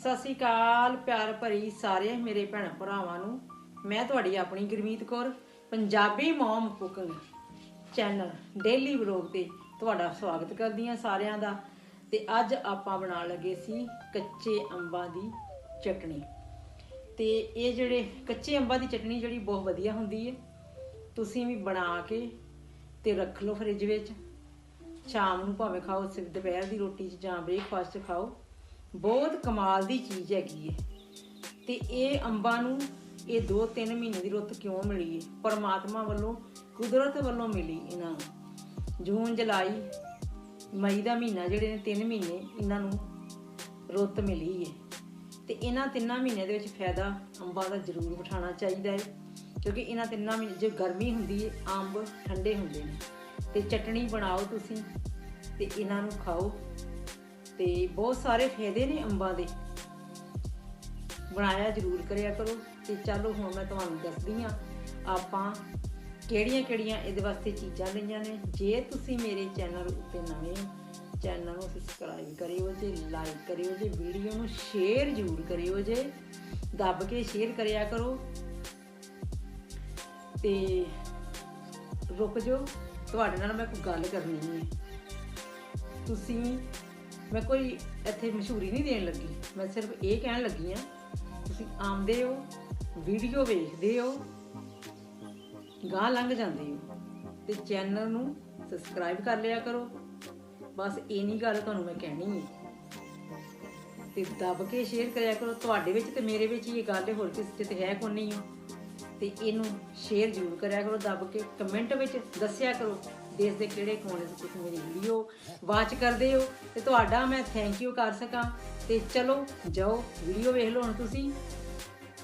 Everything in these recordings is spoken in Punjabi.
ਸਤਿ ਸ਼੍ਰੀ ਅਕਾਲ, ਪਿਆਰ ਭਰੀ ਸਾਰੇ ਮੇਰੇ ਭੈਣ ਭਰਾਵਾਂ ਨੂੰ। ਮੈਂ ਤੁਹਾਡੀ ਆਪਣੀ Gurmeet Kaur, Punjabi mom cooking channel daily vlog ਤੇ ਤੁਹਾਡਾ ਸਵਾਗਤ ਕਰਦੀ ਹਾਂ ਸਾਰਿਆਂ ਦਾ। ਤੇ ਅੱਜ ਆਪਾਂ ਬਣਾਉਣ ਲੱਗੇ ਸੀ ਕੱਚੇ ਅੰਬਾਂ ਦੀ ਚਟਣੀ। ਤੇ ਇਹ ਜਿਹੜੇ ਕੱਚੇ ਅੰਬਾਂ ਦੀ ਚਟਣੀ ਜਿਹੜੀ ਬਹੁਤ ਵਧੀਆ ਹੁੰਦੀ ਹੈ। ਤੁਸੀਂ ਵੀ ਬਣਾ ਕੇ ਤੇ ਰੱਖ ਲਓ ਫਰਿੱਜ ਵਿੱਚ। ਸ਼ਾਮ ਨੂੰ ਭਾਵੇਂ ਖਾਓ ਸਿਰ ਦੁਪਹਿਰ ਦੀ ਰੋਟੀ 'ਚ ਜਾਂ ਬ੍ਰੇਕਫਾਸਟ 'ਚ ਖਾਓ। ਬਹੁਤ ਕਮਾਲ ਦੀ ਚੀਜ਼ ਹੈਗੀ ਹੈ ਤੇ ਇਹ ਅੰਬਾਂ ਨੂੰ ਇਹ 2-3 ਮਹੀਨੇ ਦੀ ਰੁੱਤ ਕਿਉਂ ਮਿਲੀ ਹੈ ਪਰਮਾਤਮਾ ਵੱਲੋਂ, ਕੁਦਰਤ ਵੱਲੋਂ ਮਿਲੀ ਇਹਨਾਂ ਨੂੰ। ਜੂਨ, ਜੁਲਾਈ, ਮਈ ਦਾ ਮਹੀਨਾ ਜਿਹੜੇ ਨੇ 3 ਮਹੀਨੇ ਇਹਨਾਂ ਨੂੰ ਰੁੱਤ ਮਿਲੀ ਹੈ ਤੇ ਇਹਨਾਂ ਤਿੰਨਾਂ ਮਹੀਨਿਆਂ ਦੇ ਵਿੱਚ ਫਾਇਦਾ ਅੰਬਾਂ ਦਾ ਜ਼ਰੂਰ ਉਠਾਉਣਾ ਚਾਹੀਦਾ ਹੈ ਕਿਉਂਕਿ ਇਹਨਾਂ ਤਿੰਨਾਂ ਮਹੀਨੇ, ਜੇ ਗਰਮੀ ਹੁੰਦੀ ਹੈ ਅੰਬ ਠੰਡੇ ਹੁੰਦੇ ਨੇ। ਤੇ ਚਟਣੀ ਬਣਾਓ ਤੁਸੀਂ ਤੇ ਇਹਨਾਂ ਨੂੰ ਖਾਓ। ਤੇ ਬਹੁਤ ਸਾਰੇ ਫਾਇਦੇ ਨੇ ਅੰਬਾਂ ਦੇ। ਬਣਾਇਆ ਜ਼ਰੂਰ ਕਰਿਆ ਕਰੋ ਤੇ ਚਲੋ ਹੁਣ ਮੈਂ ਤੁਹਾਨੂੰ ਦੱਸਦੀ ਹਾਂ ਆਪਾਂ ਕਿਹੜੀਆਂ ਕਿਹੜੀਆਂ ਇਹਦੇ ਵਾਸਤੇ ਚੀਜ਼ਾਂ ਲਈਆਂ ਨੇ। ਜੇ ਤੁਸੀਂ ਮੇਰੇ ਚੈਨਲ ਉੱਤੇ ਨਵੇਂ ਹੋ, ਚੈਨਲ ਨੂੰ ਸਬਸਕ੍ਰਾਈਬ ਕਰਿਓ ਜੇ ਲਾਈਕ ਕਰਿਓ ਜੇ, ਵੀਡੀਓ ਨੂੰ ਸ਼ੇਅਰ ਜ਼ਰੂਰ ਕਰਿਓ ਜੇ, ਦੱਬ ਕੇ ਸ਼ੇਅਰ ਕਰਿਆ ਕਰੋ। ਤੇ ਰੁਕ ਜਾਓ, ਤੁਹਾਡੇ ਨਾਲ ਮੈਂ ਕੋਈ ਗੱਲ ਕਰਨੀ ਹੈ। ਤੁਸੀਂ ਮੈਂ ਕੋਈ ਇੱਥੇ ਮਸ਼ਹੂਰੀ ਨਹੀਂ ਦੇਣ ਲੱਗੀ। ਮੈਂ ਸਿਰਫ ਇਹ ਕਹਿਣ ਲੱਗੀ ਆ ਤੁਸੀਂ ਆਉਂਦੇ ਹੋ ਵੀਡੀਓ ਵੇਖਦੇ ਹੋ ਗਾਂ ਲੰਘ ਜਾਂਦੇ ਹੋ ਤੇ ਚੈਨਲ ਨੂੰ ਸਬਸਕ੍ਰਾਈਬ ਕਰ ਲਿਆ ਕਰੋ। ਬਸ ਇੰਨੀ ਗੱਲ ਤੁਹਾਨੂੰ ਮੈਂ ਕਹਿਣੀ ਹੈ। ਤੇ ਦੱਬ ਕੇ ਸ਼ੇਅਰ ਕਰਿਆ ਕਰੋ। ਤੁਹਾਡੇ ਵਿੱਚ ਤੇ ਮੇਰੇ ਵਿੱਚ ਹੀ ਇਹ ਗੱਲ ਹੋਰ ਕਿਸੇ 'ਚ ਤੇ ਹੈ ਕੋਈ ਨਹੀਂ ਹੋ। ਤੇ ਇਹਨੂੰ ਸ਼ੇਅਰ ਜ਼ਰੂਰ ਕਰਿਆ ਕਰੋ ਦੱਬ ਕੇ। ਕਮੈਂਟ ਵਿੱਚ ਦੱਸਿਆ ਕਰੋ। ਦੇਸ਼ ਦੇ ਕਿਹੜੇ ਕੋਨੇ ਤੋਂ ਤੁਸੀਂ ਮੇਰੀ ਵੀਡੀਓ ਵਾਚ ਕਰਦੇ ਹੋ ਤੇ ਤੁਹਾਡਾ ਮੈਂ ਥੈਂਕ ਯੂ ਕਰ ਸਕਾਂ। ਤੇ ਚਲੋ ਜਾਓ, ਵੀਡੀਓ ਵੇਖ ਲਓ ਹੁਣ ਤੁਸੀਂ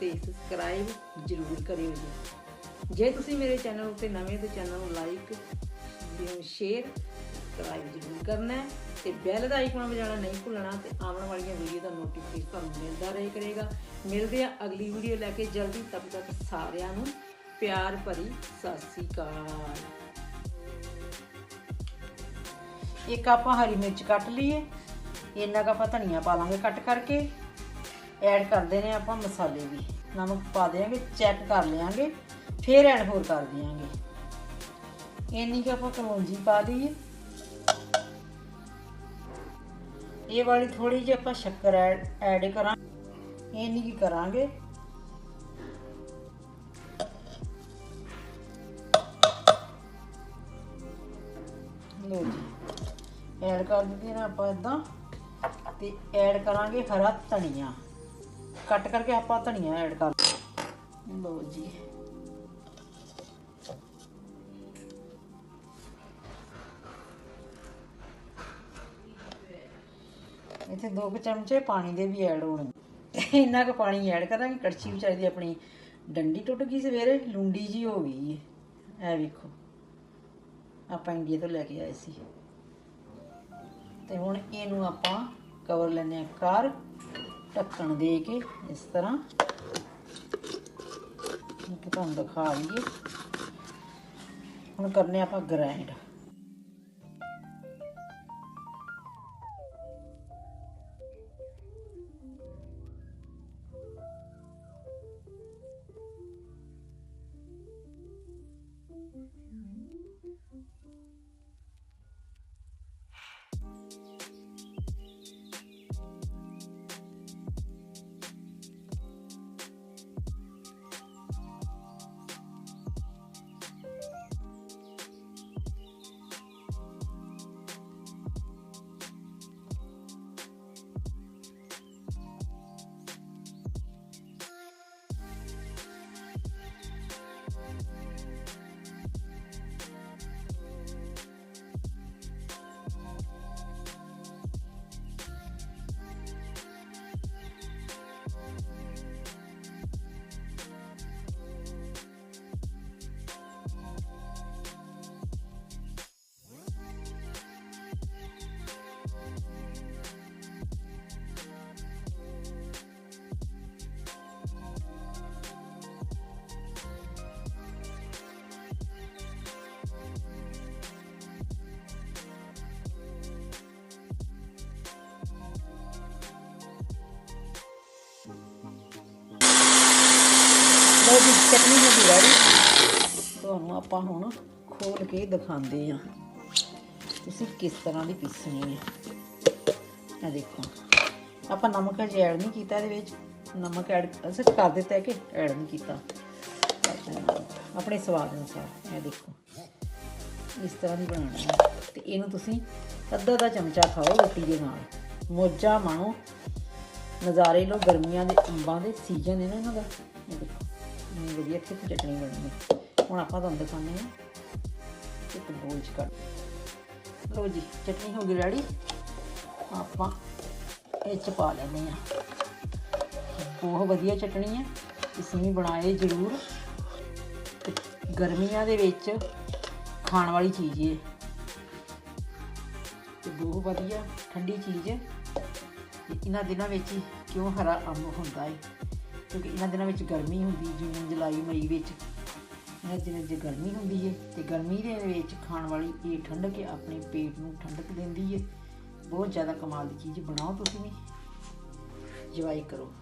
ਤੇ ਸਬਸਕ੍ਰਾਈਬ ਜ਼ਰੂਰ ਕਰਿਓ ਜੀ। ਜੇ ਤੁਸੀਂ ਮੇਰੇ ਚੈਨਲ ਉੱਤੇ ਨਵੇਂ ਤੇ ਚੈਨਲ ਨੂੰ ਲਾਈਕ ਸ਼ੇਅਰ ਸਬਸਕ੍ਰਾਈਬ ਜ਼ਰੂਰ ਕਰਨਾ ਹੈ ਤੇ ਬੈਲ ਦਾ ਆਈਕਨ ਵਜਾਉਣਾ ਨਹੀਂ ਭੁੱਲਣਾ ਤੇ ਆਉਣ ਵਾਲੀਆਂ ਵੀਡੀਓ ਦਾ ਨੋਟੀਫਿਕੇਸ਼ਨ ਤੁਹਾਨੂੰ ਮਿਲਦਾ ਰਹੇ ਕਰੇਗਾ। ਮਿਲਦੇ ਆ ਅਗਲੀ ਵੀਡੀਓ ਲੈ ਕੇ ਜਲਦੀ, ਤਦ ਤੱਕ ਸਾਰਿਆਂ ਨੂੰ ਪਿਆਰ ਭਰੀ ਸਤਿ ਸ੍ਰੀ ਅਕਾਲ। ਇੱਕ ਆਪਾਂ ਹਰੀ ਮਿਰਚ ਕੱਟ ਲਈਏ ਇੰਨਾ ਕੁ ਆਪਾਂ ਧਨੀਆ ਪਾ ਲਾਂਗੇ ਕੱਟ ਕਰਕੇ। ਐਡ ਕਰਦੇ ਨੇ ਆਪਾਂ ਮਸਾਲੇ ਵੀ। ਨਮਕ ਪਾ ਦੇਾਂਗੇ ਚੈੱਕ ਕਰ ਲਿਆਂਗੇ, ਫਿਰ ਐਡ ਹੋਰ ਕਰ ਦਿਆਂਗੇ। ਇੰਨੀ ਕੁ ਆਪਾਂ ਕਲੌਂਜੀ ਪਾ ਲਈਏ ਇਹ ਵਾਲੀ ਥੋੜੀ ਜਿਹੀ ਆਪਾਂ ਸ਼ੱਕਰ ਐਡ ਕਰਾਂ। ਇੰਨੀ ਕੀ ਕਰਾਂਗੇ। ਲੋ ਜੀ। ਐਡ ਕਰ ਦਿੱਤੀ ਨਾ ਆਪਾਂ ਇਦਾਂ ਤੇ ਐਡ ਕਰਾਂਗੇ ਹਰਾ ਧਨੀਆ। ਕੱਟ ਕਰਕੇ ਆਪਾਂ ਧਨੀਆ ਐਡ ਕਰ ਲੋ ਜੀ। ਇੱਥੇ ਦੋ ਕੁ ਚਮਚੇ ਪਾਣੀ ਦੇ ਵੀ ਐਡ ਹੋਣਗੇ ਇੰਨਾ ਕੁ ਪਾਣੀ ਐਡ ਕਰਾਂਗੇ, ਕੜਛੀ ਵਿਚਾਰੀ ਦੀ ਆਪਣੀ। ਡੰਡੀ ਟੁੱਟ ਗਈ ਸਵੇਰੇ, ਲੁੰਡੀ ਜੀ ਹੋ ਗਈ। ਹੈ ਇਹ ਵੇਖੋ। ਆਪਾਂ ਇੰਡੀਆ ਤੋਂ ਲੈ ਕੇ ਆਏ ਸੀ। ਤੇ ਹੁਣ ਇਹਨੂੰ ਆਪਾਂ ਕਵਰ ਲੈਨੇ ਆ ਕਰ ਢੱਕਣ ਦੇ ਕੇ ਇਸ ਤਰ੍ਹਾਂ। ਇੱਕ ਤੁਹਾਨੂੰ ਦਿਖਾ ਲਈਏ ਹੁਣ ਕਰਨੇ ਆਪਾਂ ਗ੍ਰਾਈਂਡ ਚਟਨੀ ਹੋ ਰੈਡੀ ਤੁਹਾਨੂੰ ਆਪਾਂ ਹੁਣ ਖੋਲ ਕੇ ਦਿਖਾਉਂਦੇ ਆ ਤੁਸੀਂ ਕਿਸ ਤਰ੍ਹਾਂ ਦੀ ਪੀਸਣੀ ਹੈ। ਇਹ ਦੇਖੋ। ਆਪਾਂ ਨਮਕ ਅਜੇ ਐਡ ਨਹੀਂ ਕੀਤਾ ਇਹਦੇ ਵਿੱਚ। ਨਮਕ ਐਡ ਅਸੀਂ ਕਰ ਦਿੱਤਾ ਹੈ ਕਿ ਐਡ ਨਹੀਂ ਕੀਤਾ। ਆਪਣੇ ਸਵਾਦ ਅਨੁਸਾਰ, ਇਹ ਦੇਖੋ। ਇਸ ਤਰ੍ਹਾਂ ਦੀ ਬਣਾਉਣੀ ਹੈ। ਤੇ ਇਹਨੂੰ ਤੁਸੀਂ ਅੱਧਾ ਦਾ ਚਮਚਾ ਖਾਓ ਰੋਟੀ ਦੇ ਨਾਲ। ਮੋਜਾ ਮਾਣੋ। ਨਜ਼ਾਰੇ ਲੋ ਗਰਮੀਆਂ ਦੇ ਅੰਬਾਂ ਦੇ ਸੀਜ਼ਨ ਹੈ ਨਾ ਇਹਨਾਂ ਦਾ। ਦੇਖੋ। ਇੰਨੀ ਵਧੀਆ, ਇੱਥੇ ਚਟਣੀ ਬਣੀ ਹੈ। ਹੁਣ ਆਪਾਂ ਤੁਹਾਨੂੰ ਦਿਖਾਉਂਦੇ ਹਾਂ। ਇੱਕ ਬੋਲ ਚ ਕੱਢ। ਲਓ ਜੀ, ਚਟਨੀ ਹੋ ਗਈ ਰੈਡੀ ਆਪਾਂ ਇਹ ਚ ਪਾ ਲੈਂਦੇ ਹਾਂ। ਬਹੁਤ ਵਧੀਆ ਚਟਣੀ ਹੈ। ਤੁਸੀਂ ਬਣਾਏ ਜ਼ਰੂਰ। ਗਰਮੀਆਂ ਦੇ ਵਿੱਚ ਖਾਣ ਵਾਲੀ ਚੀਜ਼ ਹੈ। ਤੇ ਬਹੁਤ ਵਧੀਆ, ਠੰਡੀ ਚੀਜ਼ ਹੈ। ਤੇ ਇਹਨਾਂ ਦਿਨਾਂ ਵਿੱਚ ਹੀ ਕਿਉਂ ਹਰਾ ਅੰਬ ਹੁੰਦਾ ਹੈ? ਕਿਉਂਕਿ ਇਹਨਾਂ ਦਿਨਾਂ ਵਿੱਚ ਗਰਮੀ ਹੁੰਦੀ, ਜੂਨ, ਜੁਲਾਈ, ਮਈ ਵਿੱਚ ਇਹਨਾਂ ਦਿਨਾਂ 'ਚ ਗਰਮੀ ਹੁੰਦੀ ਹੈ ਤੇ ਗਰਮੀ ਦੇ ਵਿੱਚ ਖਾਣ ਵਾਲੀ ਇਹ ਠੰਡਕ ਹੈ ਆਪਣੇ ਪੇਟ ਨੂੰ ਠੰਡਕ ਦਿੰਦੀ ਹੈ ਬਹੁਤ ਜ਼ਿਆਦਾ ਕਮਾਲ ਦੀ ਚੀਜ਼ ਬਣਾਓ ਤੁਸੀਂ ਵੀ। ਜਵਾਈ ਕਰੋ।